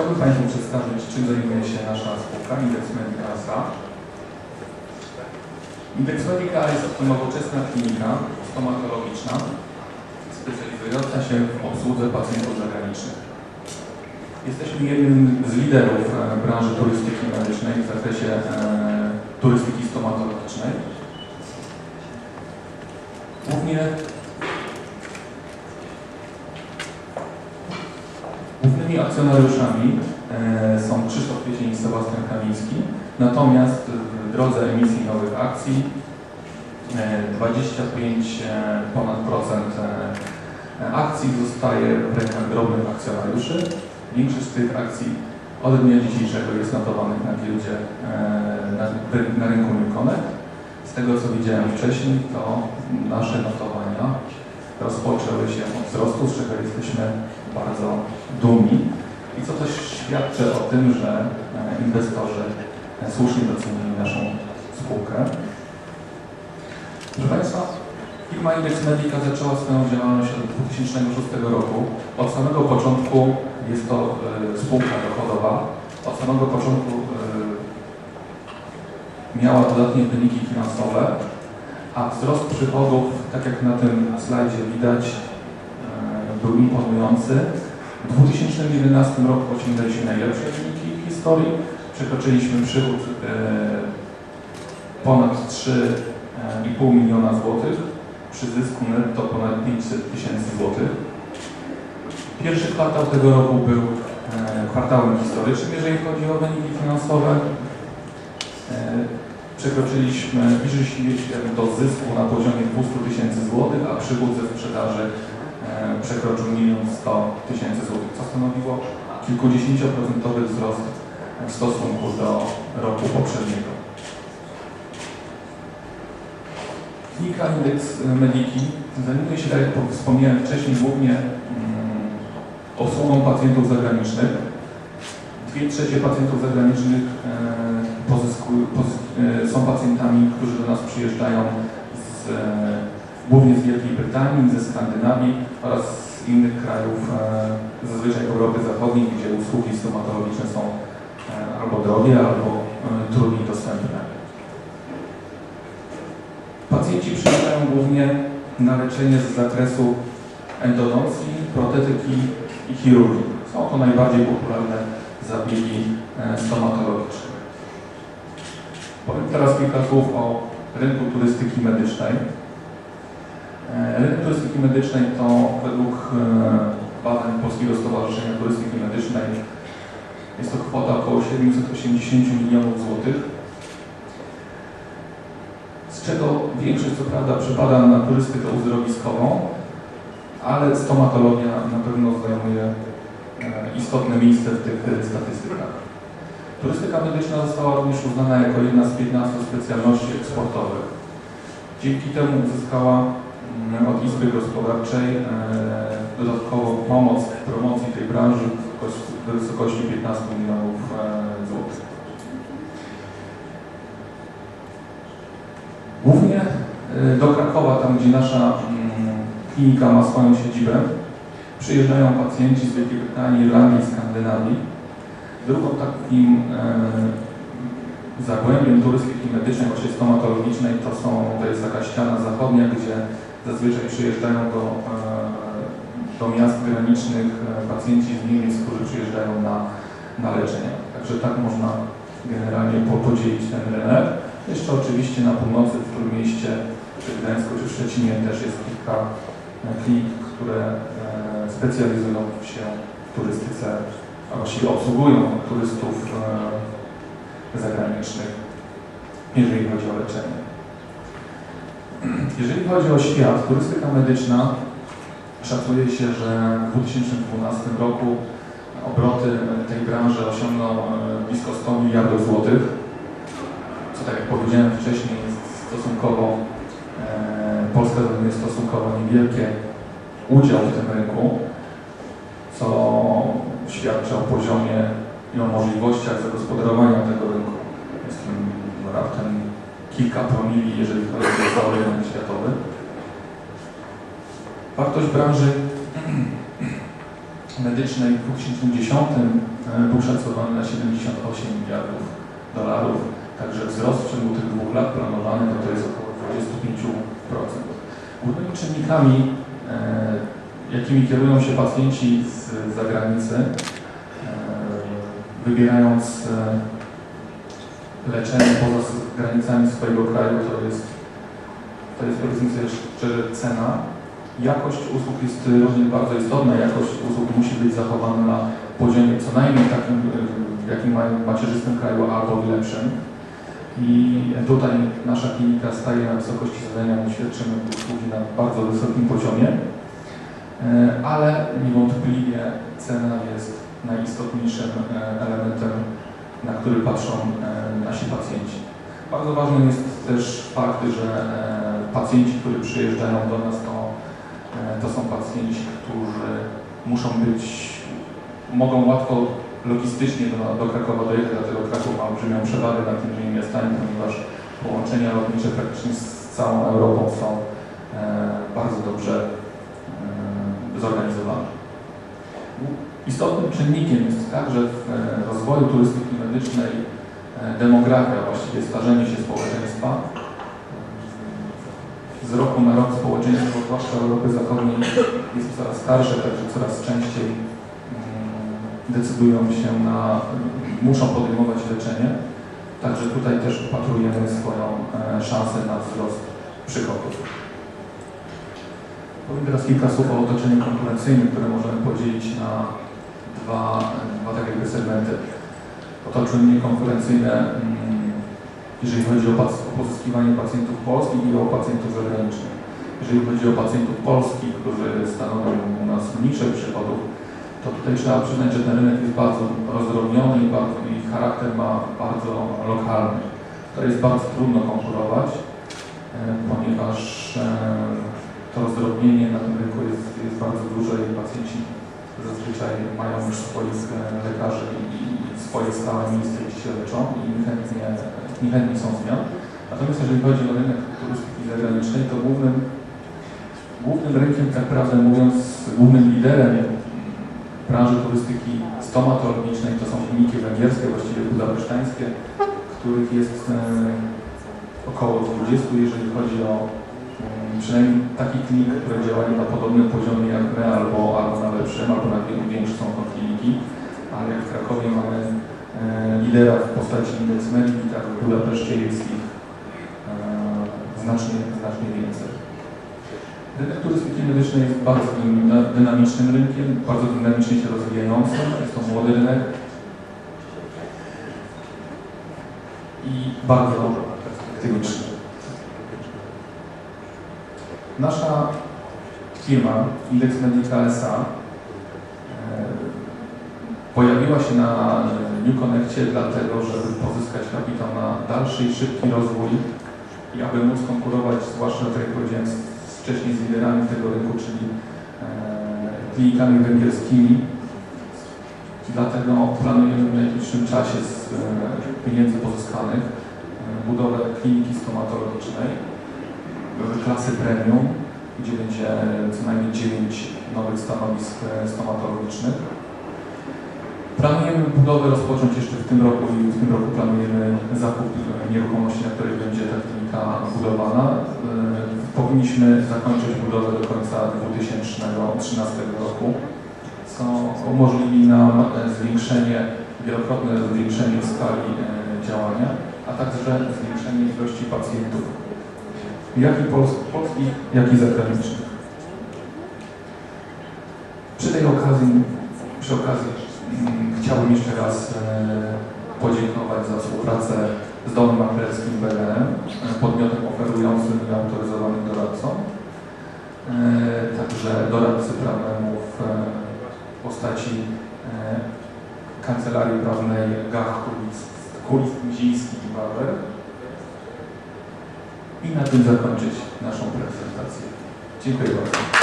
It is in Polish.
Chciałbym Państwu przedstawić, czym zajmuje się nasza spółka Index Medica SA. Index Medica jest to nowoczesna klinika stomatologiczna specjalizująca się w obsłudze pacjentów zagranicznych. Jesteśmy jednym z liderów e, branży turystyki medycznej w zakresie e, turystyki stomatologicznej. Głównie Głównymi akcjonariuszami e, są Krzysztof Kwiecień i Sebastian Kamiński, natomiast w drodze emisji nowych akcji e, 25 e, ponad procent e, akcji zostaje w rękach drobnych akcjonariuszy. Większość z tych akcji od dnia dzisiejszego jest notowanych na giełdzie e, na, na rynku Newconnect. Z tego co widziałem wcześniej, to nasze notowania rozpoczęły się od wzrostu, z czego jesteśmy bardzo dumni i co też świadczy o tym, że e, inwestorzy słusznie docenili naszą spółkę. Proszę Państwa, firma Index Medica zaczęła swoją działalność od 2006 roku. Od samego początku jest to e, spółka dochodowa. Od samego początku e, miała dodatnie wyniki finansowe, a wzrost przychodów, tak jak na tym slajdzie widać, e, był imponujący. W 2011 roku osiągnęliśmy najlepsze wyniki w historii. Przekroczyliśmy przychód e, ponad 3,5 miliona złotych przy zysku netto ponad 500 tysięcy złotych. Pierwszy kwartał tego roku był e, kwartałem historycznym, jeżeli chodzi o wyniki finansowe. Przekroczyliśmy, do zysku na poziomie 200 tysięcy złotych, a przychód ze sprzedaży e, przekroczył 1 100 tysięcy złotych, co stanowiło kilkudziesięcioprocentowy wzrost w stosunku do roku poprzedniego. Klinika Indeks Mediki zajmuje się, tak jak wspomniałem wcześniej, głównie mm, obsługą pacjentów zagranicznych. Dwie trzecie pacjentów zagranicznych e, e, są pacjentami, którzy do nas przyjeżdżają z, e, głównie z Wielkiej Brytanii, ze Skandynawii oraz z innych krajów, zazwyczaj Europy Zachodniej, gdzie usługi stomatologiczne są albo drogie, albo trudniej dostępne. Pacjenci przyjeżdżają głównie na leczenie z zakresu endodoncji, protetyki i chirurgii. Są to najbardziej popularne zabiegi stomatologiczne. Powiem teraz kilka słów o rynku turystyki medycznej. E, Rynek turystyki medycznej to według e, badań Polskiego Stowarzyszenia Turystyki Medycznej jest to kwota około 780 milionów złotych z czego większość co prawda przypada na turystykę uzdrowiskową, ale stomatologia na pewno zajmuje istotne miejsce w tych e, statystykach. Turystyka medyczna została również uznana jako jedna z 15 specjalności eksportowych. Dzięki temu uzyskała mm, od Izby Gospodarczej e, dodatkowo pomoc w promocji tej branży w wysokości- w wysokości 15 milionów złotych. Głównie do Krakowa, tam gdzie nasza mm, klinika ma swoją siedzibę, przyjeżdżają pacjenci z Wielkiej Brytanii, Irlandii i Skandynawii. Drugą takim e, zagłębiem turystyki medycznej, właśnie stomatologicznej, to, są, to jest taka ściana zachodnia, gdzie zazwyczaj przyjeżdżają do, e, do miast granicznych e, pacjenci z Niemiec, którzy przyjeżdżają na, na leczenie. Także tak można generalnie po- podzielić ten rynek. Jeszcze oczywiście na północy, w Trójmieście, czy Gdańsku, czy w Szczecinie też jest kilka e, klinik, które specjalizują się w turystyce, a właściwie obsługują turystów e, zagranicznych, jeżeli chodzi o leczenie. Jeżeli chodzi o świat, turystyka medyczna szacuje się, że w 2012 roku obroty tej branży osiągną e, blisko 100 miliardów złotych co tak jak powiedziałem wcześniej, jest stosunkowo, e, Polska zajmuje stosunkowo niewielki udział w tym rynku, co świadczy o poziomie i o możliwościach zagospodarowania tego rynku. Jest no, raptem kilka promili, jeżeli chodzi o cały rynek światowy. Wartość branży medycznej w 2010 e, był szacowany na 78 miliardów dolarów, także wzrost w ciągu tych dwóch lat planowany to, to jest około 25%. Głównymi czynnikami, e, jakimi kierują się pacjenci z zagranicy, e, wybierając e, leczenie poza granicami swojego kraju, to jest, to jest powiedzmy szczerze cena. Jakość usług jest również bardzo istotna, jakość usług musi być zachowana na poziomie co najmniej takim, e, jakim mają macierzystym kraju albo w lepszym. I tutaj nasza klinika staje na wysokości zadania, my świadczymy usługi na bardzo wysokim poziomie, ale niewątpliwie cena jest najistotniejszym e, elementem, na który patrzą e, nasi pacjenci. Bardzo ważny jest też fakt, że e, pacjenci, którzy przyjeżdżają do nas, to, e, to są pacjenci, którzy muszą być, mogą łatwo logistycznie do, do Krakowa dojechać, dlatego Kraków ma olbrzymią przewagę nad innymi miastami, ponieważ połączenia lotnicze praktycznie z całą Europą są e, bardzo dobrze Istotnym czynnikiem jest także w e, rozwoju turystyki medycznej e, demografia, właściwie starzenie się społeczeństwa. Z roku na rok społeczeństwo, zwłaszcza Europy Zachodniej, jest coraz starsze, także coraz częściej mm, decydują się na, muszą podejmować leczenie. Także tutaj też upatrujemy swoją e, szansę na wzrost przychodów. Powiem teraz kilka słów o otoczeniu konkurencyjnym, które możemy podzielić na dwa, dwa takie jakby segmenty. Otoczenie konkurencyjne, mm, jeżeli chodzi o, o pozyskiwanie pacjentów polskich i o pacjentów zagranicznych. Jeżeli chodzi o pacjentów polskich, którzy stanowią u nas niszę przychodów, to tutaj trzeba przyznać, że ten rynek jest bardzo rozdrobniony i, bardzo, i charakter ma bardzo lokalny. To jest bardzo trudno konkurować, e, ponieważ e, to rozdrobnienie na tym rynku jest, jest bardzo duże i pacjenci zazwyczaj mają już swoich lekarzy i, swoje stałe miejsce, gdzie się leczą i niechętnie, niechętni są zmian. Natomiast jeżeli chodzi o rynek turystyki zagranicznej, to głównym, głównym rynkiem, tak prawdę mówiąc, głównym liderem branży turystyki stomatologicznej to są kliniki węgierskie, właściwie budapesztańskie, których jest e, około 20, jeżeli chodzi o przynajmniej takich klinik, które działają na podobnym poziomie jak my, albo, albo na lepszym, albo na wie- większe są to kliniki, ale w Krakowie mamy e, lidera w postaci Index tak w Budapeszcie jest ich e, znacznie, znacznie więcej. Rynek turystyki medycznej jest bardzo dynam- dynamicznym rynkiem, bardzo dynamicznie się rozwijającym. Jest to młody rynek i bardzo perspektywiczny. Nasza firma Index Medica S.A. e, pojawiła się na New Connectie dlatego, żeby pozyskać kapitał na dalszy i szybki rozwój i aby móc konkurować, zwłaszcza tak jak powiedziałem, z- wcześniej z liderami tego rynku, czyli e, klinikami węgierskimi. Dlatego planujemy w najbliższym czasie z e, pieniędzy pozyskanych e, budowę kliniki stomatologicznej e, klasy premium, gdzie będzie co najmniej 9 nowych stanowisk e, stomatologicznych. Planujemy budowę rozpocząć jeszcze w tym roku i w tym roku planujemy zakup e, nieruchomości, na której będzie ta klinika budowana. E, Powinniśmy zakończyć budowę do końca 2013 roku, co umożliwi nam e, zwiększenie, wielokrotne zwiększenie skali e, działania, a także zwiększenie ilości pacjentów, jak i pols- polskich, jak i zagranicznych. Przy tej okazji, przy okazji mm, chciałbym jeszcze raz e, podziękować za współpracę z Domem Maklerskim BGM, e, podmiotem oferującym i autoryzowanym doradcą, e, także doradcy prawnemu w postaci Kancelarii Prawnej Gach Kulis Mziński i Wawer. I na tym zakończyć naszą prezentację. Dziękuję bardzo.